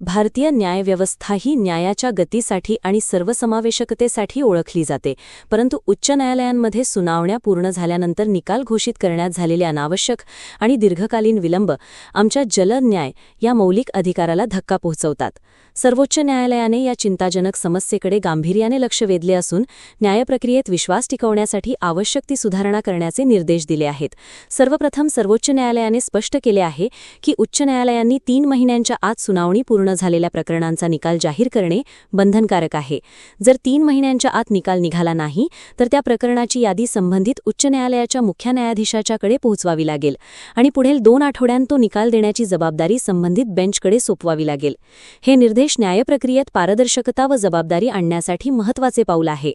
भारतीय न्यायव्यवस्था ही न्यायाच्या गतीसाठी आणि सर्वसमावेशकतेसाठी ओळखली जाते परंतु उच्च न्यायालयांमध्ये सुनावण्या पूर्ण झाल्यानंतर निकाल घोषित करण्यात झालेले अनावश्यक आणि दीर्घकालीन विलंब आमच्या जलन्याय या मौलिक अधिकाराला धक्का पोहोचवतात. सर्वोच्च न्यायालयाने या चिंताजनक समस्येकडे गांभीर्याने लक्ष वेधले असून न्यायप्रक्रियेत विश्वास टिकवण्यासाठी आवश्यक ती सुधारणा करण्याचे निर्देश दिले आहेत. सर्वप्रथम सर्वोच्च न्यायालयाने स्पष्ट केले आहे की उच्च न्यायालयांनी तीन महिन्यांच्या आत सुनावणी पूर्ण झालेल्या प्रकरणांचा निकाल जाहीर करणे बंधनकारक आहे. जर तीन महिन्यांच्या आत निकाल निघाला नाही तर त्या प्रकरणाची यादी संबंधित उच्च न्यायालयाच्या मुख्य न्यायाधीशाच्याकडे पोहोचवावी लागेल आणि पुढील दोन आठवड्यांत तो निकाल देण्याची जबाबदारी संबंधित बेंचकडे सोपवावी लागेल. हे निर्देश न्यायप्रक्रियेत पारदर्शकता व जबाबदारी आणण्यासाठी महत्त्वाचे पाऊल आहे.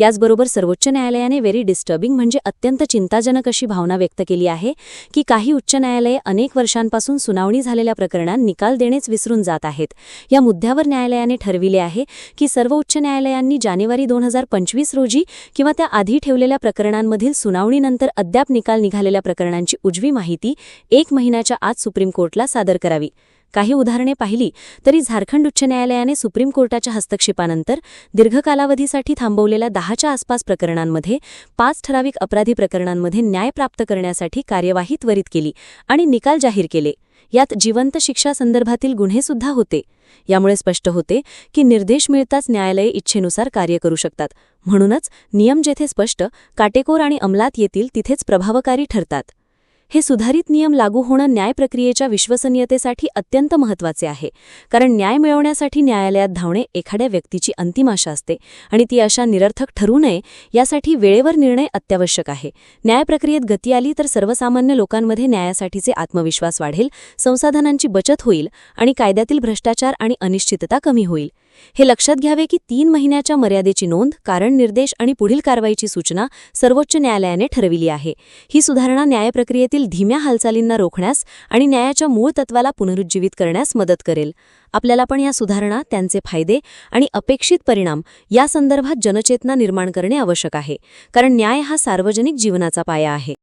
याचबरोबर सर्वोच्च न्यायालयाने व्हेरी डिस्टर्बिंग म्हणजे अत्यंत चिंताजनक अशी भावना व्यक्त केली आहे की काही उच्च न्यायालये अनेक वर्षांपासून सुनावणी झालेल्या प्रकरणात निकाल देणेच विसरून जात आहेत. या मुद्द्यावर न्यायालयाने ठरविले आहे की सर्व उच्च न्यायालयांनी जानेवारी दोन हजार पंचवीस रोजी किंवा त्या आधी ठेवलेल्या प्रकरणांमधील सुनावणीनंतर अद्याप निकाल निघालेल्या प्रकरणांची उजवी माहिती एक महिन्याच्या आत सुप्रीम कोर्टला सादर करावी. काही उदाहरणे पाहिली तरी झारखंड उच्च न्यायालयाने सुप्रीम कोर्टाच्या हस्तक्षेपानंतर दीर्घ कालावधीसाठी थांबवलेल्या दहाच्या आसपास प्रकरणांमध्ये पाच ठराविक अपराधी प्रकरणांमध्ये न्याय प्राप्त करण्यासाठी कार्यवाही त्वरित केली आणि निकाल जाहीर केले. यात जिवंत शिक्षा संदर्भातील गुन्हेसुद्धा होते. यामुळे स्पष्ट होते की निर्देश मिळताच न्यायालये इच्छेनुसार कार्य करू शकतात. म्हणूनच नियम जेथे स्पष्ट काटेकोर आणि अंमलात येतील तिथेच प्रभावकारी ठरतात. हे सुधारित नियम लागू होणं न्याय प्रक्रियेच्या विश्वसनीयतेसाठी अत्यंत महत्त्वाचे आहे. कारण न्याय मिळवण्यासाठी न्यायालयात धावणे एखाद्या व्यक्तीची अंतिम आशा असते आणि ती अशा निरर्थक ठरू नये यासाठी वेळेवर निर्णय अत्यावश्यक आहे. न्याय प्रक्रियेत गती आली तर सर्वसामान्य लोकांमध्ये न्यायासाठीचे आत्मविश्वास वाढेल संसाधनांची बचत होईल आणि कायद्यातील भ्रष्टाचार आणि अनिश्चितता कमी होईल. हे लक्षात घ्यावे की तीन महिन्याच्या मर्यादेची नोंद कारण निर्देश आणि पुढील कारवाईची सूचना सर्वोच्च न्यायालयाने ठरविली आहे. ही सुधारणा न्यायप्रक्रियेतील धीम्या हालचालींना रोखण्यास आणि न्यायाच्या मूळ तत्वाला पुनरुज्जीवित करण्यास मदत करेल. आपल्याला पण या सुधारणा त्यांचे फायदे आणि अपेक्षित परिणाम या संदर्भात जनचेतना निर्माण करणे आवश्यक आहे कारण न्याय हा सार्वजनिक जीवनाचा पाया आहे.